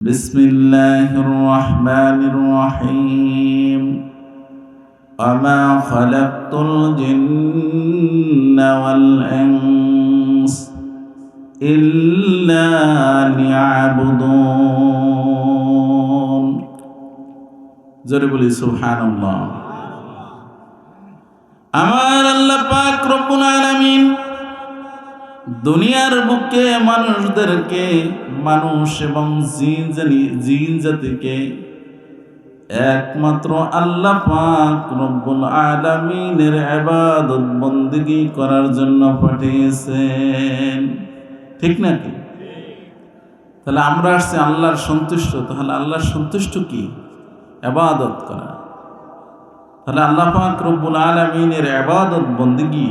بسم الله الرحمن الرحيم وما خلقت الجن والإنس إلا ليعبدون জোরে سبحان الله আমার আল্লাহ পাক রব্বুল আলামিন দুনিয়ার বুকে মানুষদেরকে, মানুষ এবং জিন জানি জাতিকে একমাত্র আল্লাহ পাক রব্বুল আলামিনের ইবাদত বন্দেগী করার জন্য পাঠিয়েছেন। ঠিক নাকি তাহলে আমরা আসছি আল্লাহর সন্তুষ্ট, তাহলে আল্লাহর সন্তুষ্ট কি? ইবাদত করা। তাহলে আল্লাহ পাক রব্বুল আলামিনের ইবাদত বন্দেগী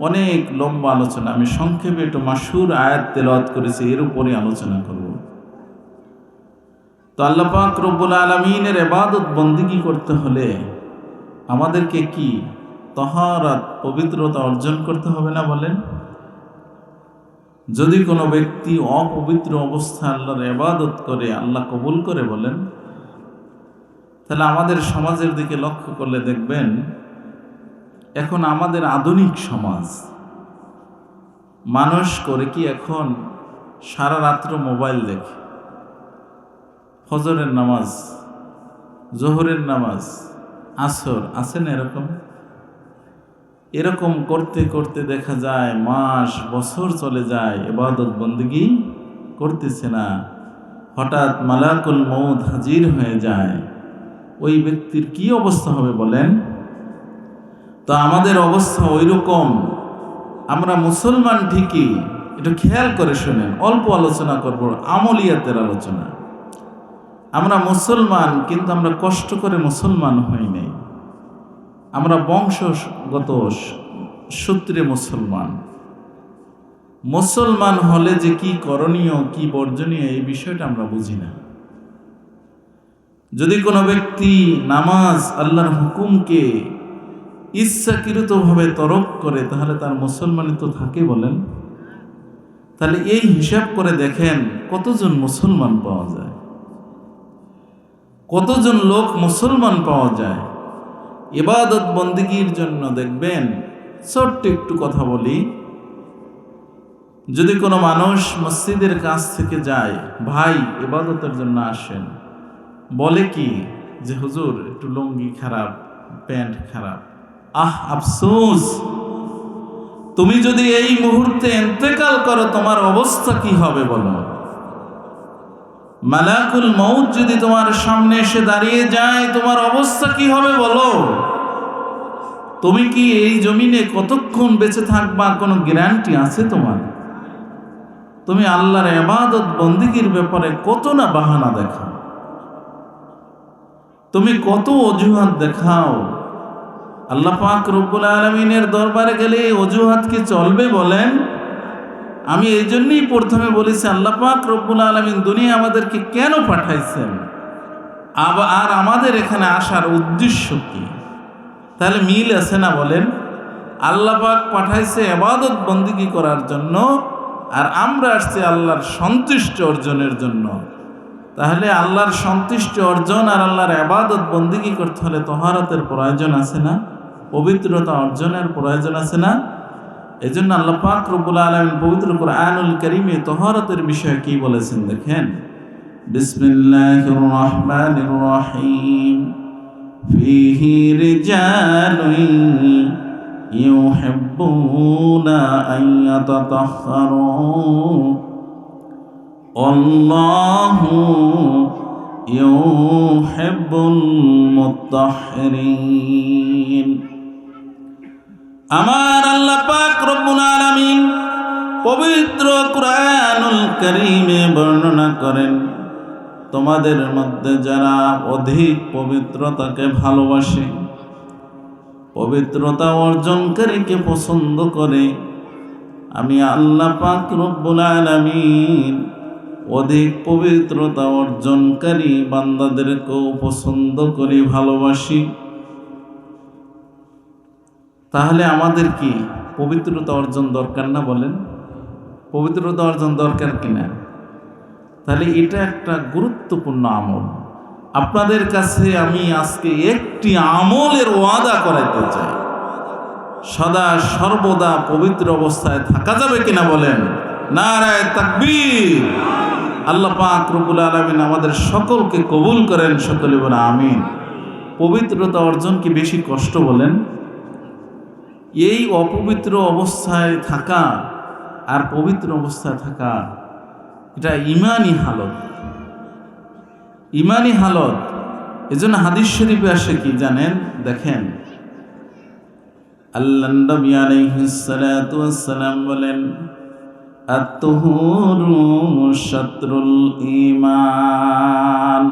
অনেক লম্বা আলোচনা। আমি সংক্ষেপে একটু মাসুর আয়াত তেলাওয়াত করেছি, এর উপরে আলোচনা করব। তো আল্লাপাক রব্বুল আলমিনের এবাদত বন্দিগি করতে হলে আমাদেরকে কি তহারাত, পবিত্রতা অর্জন করতে হবে না বলেন? যদি কোনো ব্যক্তি অপবিত্র অবস্থা আল্লাহর এবাদত করে, আল্লাহ কবুল করে বলেন, তাহলে আমাদের সমাজের দিকে লক্ষ্য করলে দেখবেন এখন আমাদের আধুনিক সমাজ। মানুষ করে কি এখন সারা রাত্র মোবাইল দেখে? ফজরের নামাজ, জোহরের নামাজ, আসর, আছে না এরকম? এরকম করতে করতে দেখা যায় মাস, বছর চলে যায়, এবাদত বন্দিগি করতেছে না। হঠাৎ মালাকুল মৌদ হাজির হয়ে যায়। ওই ব্যক্তির কি অবস্থা হবে বলেন? তো আমাদের অবস্থা ওই রকম আমরা মুসলমান ঠিকই। একটু খেয়াল করে শোনেন, অল্প আলোচনা করব, আমলিয়াতের আলোচনা। আমরা মুসলমান, কিন্তু আমরা কষ্ট করে মুসলমান হই নাই। আমরা বংশগত সূত্রে মুসলমান। মুসলমান হলে যে কি করণীয়, কি বর্জনীয়, এই বিষয়টা আমরা বুঝি না। যদি কোনো ব্যক্তি নামাজ, আল্লাহর হুকুমকে ইচ্ছাকৃতভাবে তরক করে, তাহলে তার মুসলমানই তো থাকে বলেন। তাহলে এই হিসাব করে দেখেন কতজন মুসলমান পাওয়া যায়। কতজন লোক মুসলমান পাওয়া যায়। এবাদত বন্দিগির জন্য দেখবেন, ছোট্ট একটু কথা বলি। যদি কোনো মানুষ মসজিদের কাছ থেকে যায়, ভাই এবাদতের জন্য আসেন, বলে কি যে, হুজুর, একটু লুঙ্গি খারাপ, প্যান্ট খারাপ? আহ, আফসোস। তুমি যদি এই মুহূর্তে এন্তেকাল করো, তোমার অবস্থা কি হবে বলো? মালাকুল মৌত যদি তোমার সামনে এসে দাঁড়িয়ে যায়, তোমার অবস্থা কি হবে বলো? তুমি কি এই জমিনে কতক্ষণ বেঁচে থাকবা? কোনো গ্যারান্টি আছে তোমার? তুমি আল্লাহর এবাদত বন্দিগির ব্যাপারে কত না বাহানা দেখাও? তুমি কত অজুহাত দেখাও? আল্লাহ পাক রব্বুল আলমিনের দরবারে গেলে অজুহাত কি চলবে বলেন? আমি এই জন্যই প্রথমে বলেছি, আল্লাহ পাক রব্বুল আলমিন দুনিয়া আমাদেরকে কেন পাঠাইছেন? আবার আর আমাদের এখানে আসার উদ্দেশ্য কি? তাহলে মিল আছে না বলেন? আল্লাহ পাক পাঠাইছে এবাদত বন্দিগি করার জন্য, আর আমরা আসছি আল্লাহর সন্তুষ্ট অর্জনের জন্য। তাহলে আল্লাহর সন্তুষ্ট অর্জন আর আল্লাহর আবাদত বন্দিগি করতে হলে তহারতের প্রয়োজন আছে না? পবিত্রতা অর্জনের প্রয়োজন আছে না এই জন্য আল্লাহ পাক রব্বুল আলম পবিত্র আনুল করিমে তহারতের বিষয়ে কি বলেছেন দেখেন বিসমিল্লাহ রহমান রহিম فيه رجال يحبون أن يتطهروا والله يحب المطهرين আমার আল্লাহ পাক রব্বুল আলামিন পবিত্র কুরআনুল কারীমে বর্ণনা করেন, তোমাদের মধ্যে যারা অধিক পবিত্রতাকে ভালোবাসে, পবিত্রতা অর্জনকারীকে পছন্দ করে, আমি আল্লাহ পাক রব্বুল আলামিন অধিক পবিত্রতা অর্জনকারী বান্দাদেরকেও পছন্দ করি, ভালোবাসি। তাহলে আমাদের কি পবিত্রতা অর্জন দরকার না বলেন? পবিত্রতা অর্জন দরকার কিনা? তাহলে এটা একটা গুরুত্বপূর্ণ আমল। আপনাদের কাছে আমি আজকে একটি আমলের ওয়াদা করাইতে চাই। সদা সর্বদা পবিত্র অবস্থায় থাকা যাবে কিনা বলেন? নারায় তাকবীর। আল্লাহ পাক রব্বুল আলামিন আমাদের সকলকে কবুল করেন, সকলে বলে আমিন। পবিত্রতা অর্জন কি বেশি কষ্ট বলেন? এই অপবিত্র অবস্থায় থাকা আর পবিত্র অবস্থায় থাকা, এটা ইমানি হালত। ইমানি হালত। এজন্য হাদিস শরীফে আসে কি জানেন? দেখেন। আল্লাহ বলেন ইমান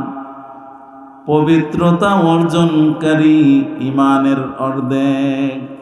পবিত্রতা অর্জনকারী ইমানের অর্ধেক।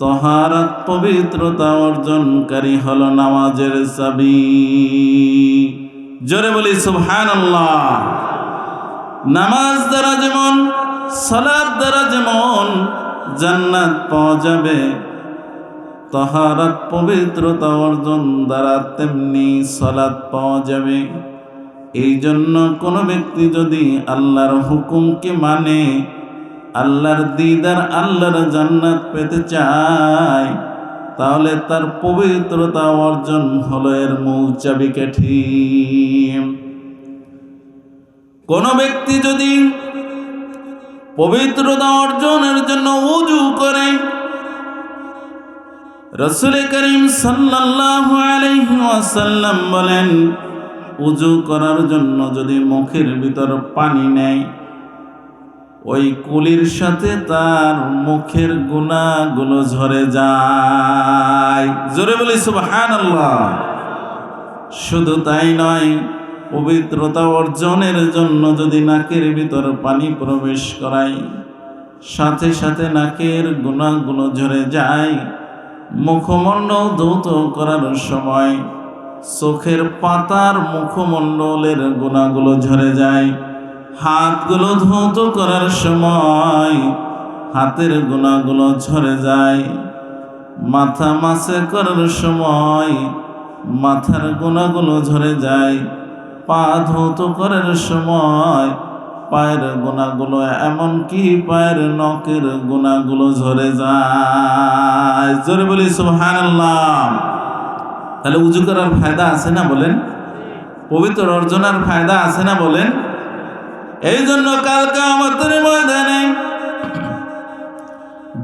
তহারাত পবিত্রতা অর্জনকারী হল নামাজের চাবি জোরে বলি, সুবহানাল্লাহ। নামাজ দ্বারা যেমন সালাদ দ্বারা যেমন জান্নাত পাওয়া যাবে, তহারাত পবিত্রতা অর্জন দ্বারা তেমনি সলাদ পাওয়া যাবে। এই জন্য কোনো ব্যক্তি যদি আল্লাহর হুকুমকে মানে আল্লাহর দিদার, আল্লাহর জান্নাত পেতে চায়, তাহলে তার পবিত্রতা অর্জন হলো এর মূল চাবিকাঠি। কোন ব্যক্তি যদি পবিত্রতা অর্জনের জন্য উজু করে, রসুল করিম ওয়াসাল্লাম বলেন, উজু করার জন্য যদি মুখের ভিতর পানি নেয় ওই কুলির সাথে তার মুখের গুণাগুলো ঝরে যায়। জোরে বলি, সুবহানাল্লাহ। শুধু তাই নয়, পবিত্রতা অর্জনের জন্য যদি নাকের ভিতর পানি প্রবেশ করাই সাথে সাথে নাকের গুণাগুলো ঝরে যায় মুখমণ্ডল ধৌত করার সময় চোখের পাতার মুখমণ্ডলের গুণাগুলো ঝরে যায়। হাতগুলো ধৌত করার সময় হাতের গুণাগুলো ঝরে যায়। মাথা মাসে করার সময় মাথার গুণাগুলো ঝরে যায়। পা ধৌত করার সময় পায়ের গোনাগুলো এমনকি পায়ের নখের গোনাগুলো ঝরে যায়। জোরে বলি, সুবহানাল্লাহ। তাহলে উজু করার ফায়দা আছে না বলেন? পবিত্র অর্জনের ফায়দা আছে না বলেন? এই জন্য কালকে আমাদের ময়দানে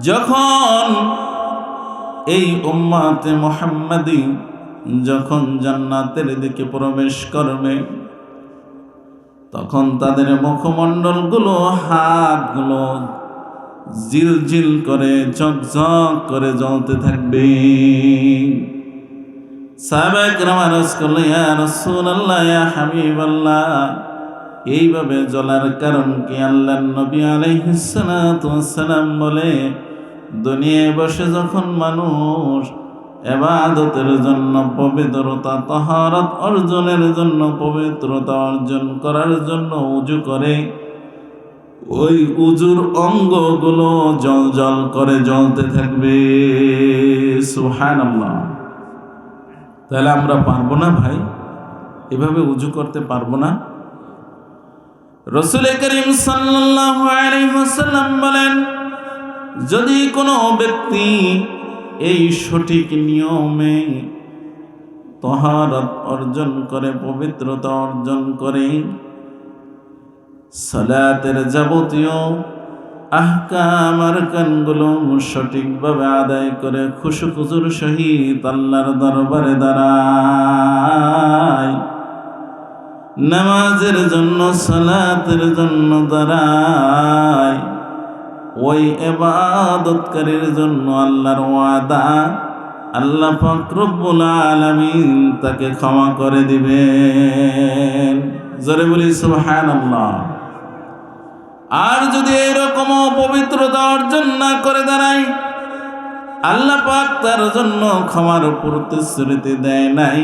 যখন এই উম্মাতে মোহাম্মদী যখন জান্নাতের দিকে প্রবেশ করবে, তখন তাদের মুখমণ্ডলগুলো, হাতগুলো জিল জিল করে, ঝকঝক করে জ্বলতে থাকবে। সাবেক রামারস করলে রসুল্লাহ হাবিব আল্লাহ এইভাবে জ্বলার কারণ কি আল্লাহ নবী আলাইহিসালাম বলে, দুনিয়ায় বসে যখন মানুষ এবাদতের জন্য পবিত্রতা, তহারত অর্জনের জন্য পবিত্রতা অর্জন করার জন্য উজু করে, ওই উজুর অঙ্গগুলো জল জল করে জ্বলতে থাকবে। সুহান তাহলে আমরা পারব না ভাই? এভাবে উজু করতে পারব না? রসুল করিম সাল্লাম বলেন, যদি কোনো ব্যক্তি এই সঠিক নিয়মে তহারত অর্জন করে, পবিত্রতা অর্জন করে, সালাতের যাবতীয় আহকাম আর কানগুলো সঠিকভাবে আদায় করে খুশু খুজুর সহিত আল্লাহর দরবারে দাঁড়ায়। নামাজের জন্য, সালাতের জন্য দাঁড়ায়। ওই এবাদতকারীর জন্য আল্লাহর ওয়াদা, আল্লাহ ফকরবুল আলমিন তাকে ক্ষমা করে দিবেন। জোরে বলি সুবহান আল্লাহ আর যদি এরকম পবিত্রতা অর্জন না করে দাঁড়াই আল্লাহ পাক তার জন্য ক্ষমার প্রতিশ্রুতি দেয় নাই।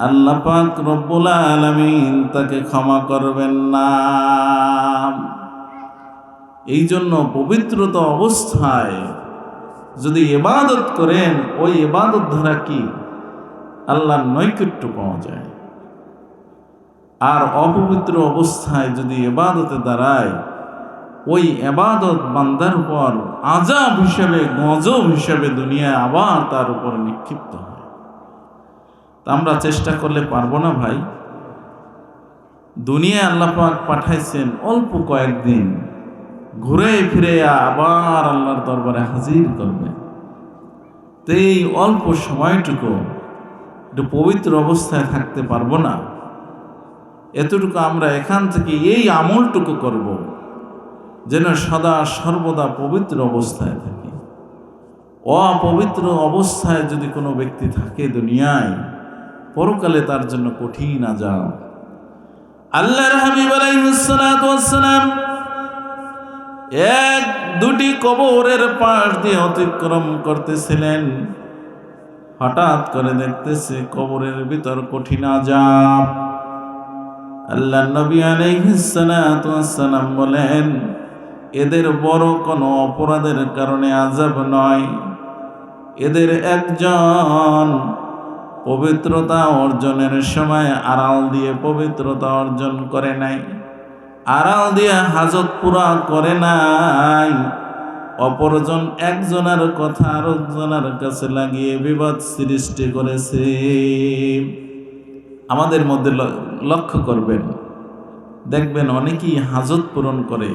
আল্লাহ পাক রব্বুল আলামিন তাকে ক্ষমা করবেন না। এই জন্য পবিত্রতা অবস্থায় যদি এবাদত করেন, ওই এবাদত ধরা কি আল্লাহর নৈকট্য পাওয়া যায়? আর অপবিত্র অবস্থায় যদি এবাদতে দাঁড়ায়, ওই এবাদত বান্দার উপর আজাব হিসেবে, গজব হিসেবে দুনিয়ায় আবার তার উপর নিক্ষিপ্ত হয়। তা আমরা চেষ্টা করলে পারব না ভাই। দুনিয়ায় আল্লাহ পাক পাঠাইছেন অল্প কয়েকদিন। ঘুরে ফিরে আবার আল্লাহর দরবারে হাজির করবে। তো এই অল্প সময়টুকু একটু পবিত্র অবস্থায় থাকতে পারব না। এতটুকু আমরা এখান থেকে এই আমলটুকু করব, যেন সদা সর্বদা পবিত্র অবস্থায় থাকি। অপবিত্র অবস্থায় যদি কোনো ব্যক্তি থাকে দুনিয়ায় পরকালে তার জন্য কঠিন আজাব আল্লাহর হাবিব আলাইহিসসালাম এক, দুটি কবরের পাশ দিয়ে অতিক্রম করতেছিলেন। হঠাৎ করে দেখতেছে কবরের ভিতর কঠিন আজাব আল্লাহ নবী আলাইহিসসালাম বলেন, এদের বড় কোনো অপরাধের কারণে আজাব নয়। এদের একজন পবিত্রতা অর্জনের সময় আড়াল দিয়ে পবিত্রতা অর্জন করে নাই। আড়াল দিয়ে হাজত পুরা করে নাই। অপরজন একজনের কথা আরেকজনের কাছে লাগিয়ে বিবাদ সৃষ্টি করেছে। আমাদের মধ্যে লক্ষ্য করবেন, দেখবেন অনেকেই হাজত পূরণ করে,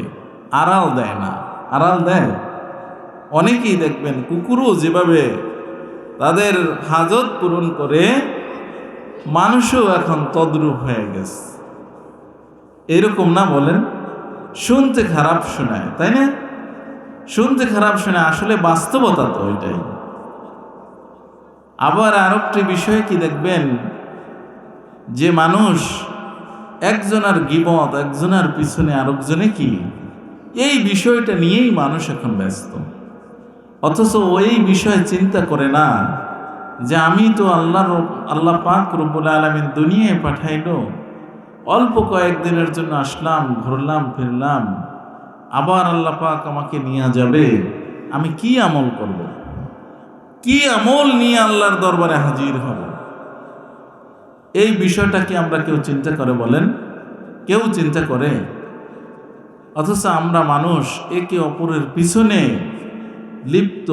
আড়াল দেয় না। আড়াল দেয়? অনেকেই দেখবেন কুকুরও যেভাবে তাদের হাজত পূরণ করে মানুষও এখন তদ্রূপ হয়ে গেছে। এরকম না বলেন, শুনতে খারাপ শোনায়, তাই না? শুনতে খারাপ শোনায় আসলে বাস্তবতা তো এটাই আবার আরেকটি বিষয় কি দেখবেন, যে মানুষ একজনের গিবত, একজনের পিছনে আরেকজনে কি? এই বিষয়টা নিয়েই মানুষ এখন ব্যস্ত। অথচ ওই বিষয়ে চিন্তা করে না যে আমি তো আল্লাহ আল্লাহ পাক রব্বুল আলমিন দুনিয়ায় পাঠাইলো। অল্প কয়েকদিনের জন্য আসলাম, ঘুরলাম, ফিরলাম। আবার আল্লাহ পাক আমাকে নিয়ে যাবে। আমি কি আমল করব। কি আমল নিয়ে আল্লাহর দরবারে হাজির হব? এই বিষয়টা কি আমরা কেউ চিন্তা করে বলেন? কেউ চিন্তা করে? অথচ আমরা মানুষ একে অপরের পিছনে লিপ্ত।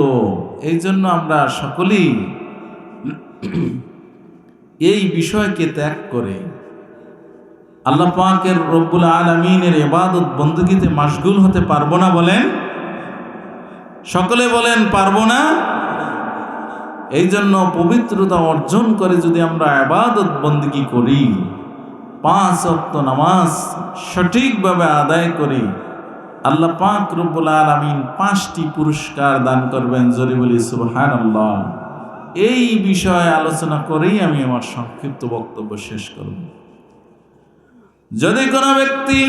এই জন্য আমরা সকলেই এই বিষয়কে ত্যাগ করে আল্লাহ পাকের রব্বুল আলমিনের এবাদত বন্দুকিতে মাসগুল হতে পারব না বলেন? সকলে বলেন পারব না? এই জন্য পবিত্রতা অর্জন করে যদি আমরা আবাদত বন্দী করি, পাঁচ অক্ত নামাজ সঠিকভাবে আদায় করি আল্লাহ পাক রব্বুল আলমিন পাঁচটি পুরস্কার দান করবেন জরি বলি আল্লাহ এই বিষয়ে আলোচনা করেই আমি আমার সংক্ষিপ্ত বক্তব্য শেষ করব। যদি কোনো ব্যক্তি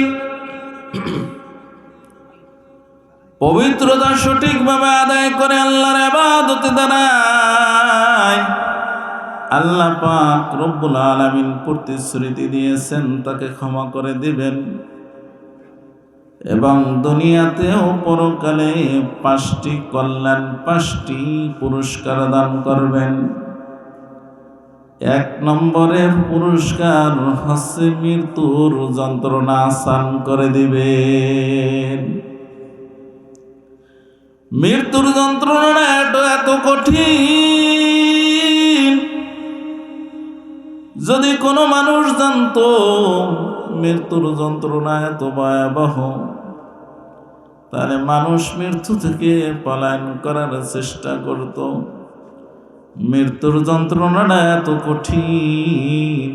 পবিত্রতা সঠিকভাবে আদায় করে আল্লাহর আবাদতে দাঁড়ায় আল্লাহ পাক রব্বুল আলামিন প্রতিশ্রুতি দিয়েছেন, তাকে ক্ষমা করে দিবেন। এবং দুনিয়াতেও পরকালে পাঁচটি কল্যাণ, পাঁচটি পুরস্কার দান করবেন। এক নম্বরের পুরস্কার হচ্ছে মৃত্যুর যন্ত্রণা আসান করে দিবেন। মৃত্যুর যন্ত্রণা এত এত কঠিন যদি কোনো মানুষ জানতো, মৃত্যুর যন্ত্রণা এত ভয়াবহ, তাহলে মানুষ মৃত্যু থেকে পলায়ন করার চেষ্টা করত। মৃত্যুর যন্ত্রণাটা এত কঠিন,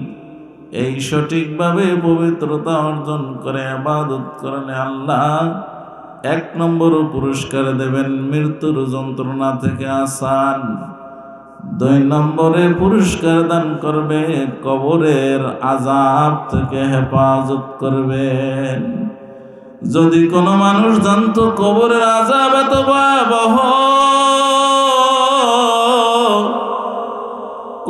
এই সঠিকভাবে পবিত্রতা অর্জন করে, আবাদত করলে আল্লাহ। এক নম্বর পুরস্কার দেবেন মৃত্যুর যন্ত্রণা থেকে আসান। দুই নম্বরে পুরস্কার দান করবে, কবরের আজাব থেকে হেফাজত করবেন যদি কোনো মানুষ জানতো কবরের আজাব এত ভয়াবহ,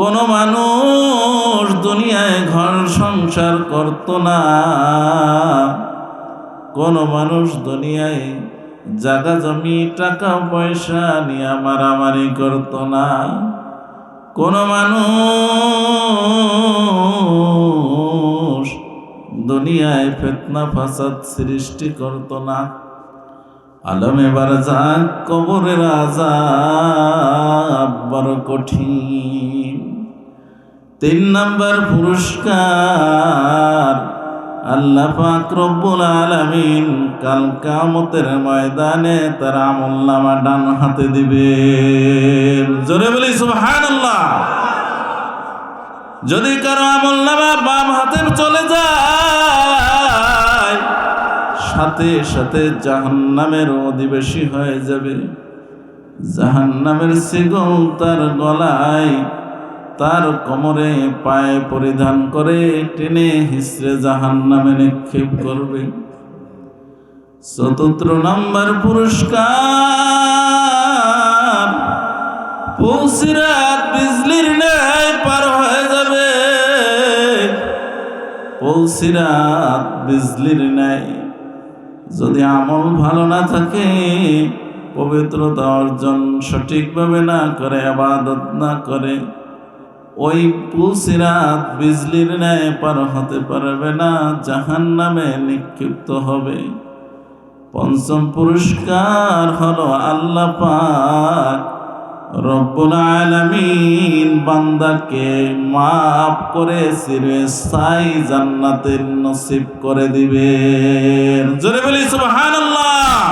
কোনো মানুষ দুনিয়ায় ঘর সংসার করত না। কোনো মানুষ দুনিয়ায় জাগা জমি, টাকা পয়সা নিয়ে মারামারি করত না। কোনো মানুষ দুনিয়ায় ফেতনা, ফাসাদ সৃষ্টি করত না। আলম এবার যাক কবরের বড় কঠিন। তিন নম্বর পুরস্কার আল্লাহ পাক রব্বুল আলামিন কাল কামতের ময়দানে তার আমল নামা ডান হাতে দিবে জোরে বলি, সুবহানাল্লাহ। যদি কারও আমল নামা বাম হাতে চলে যায়, সাথে সাথে জাহান্নামের অধিবেশী হয়ে যাবে। জাহান্নামের সিগল তার গলায় তার কোমরে পায়ে পরিধান করে টেনে হিসড়ে জাহান্নামে নিক্ষেপ করবে। চতুর্থ নম্বর পুরস্কার। পৌঁছিরাত বিজলির ন্যায় পার হয়ে যাবে। পৌঁছিরাত বিজলির ন্যায়। যদি আমল ভালো না থাকে, পবিত্রতা অর্জন সঠিকভাবে না করে, আবাদত না করে ওই পুলসিরাত বিজলির ন্যায় পার হতে পারবে না জাহান নামে নিক্ষিপ্ত হবে। পঞ্চম পুরস্কার হলো আল্লাহ পাক রব্বুল আলামিন বান্দাকে মাফ করে সিরে সাই জান্নাতের নসিব করে দিবেন। জোরে বলি, সুবহানাল্লাহ!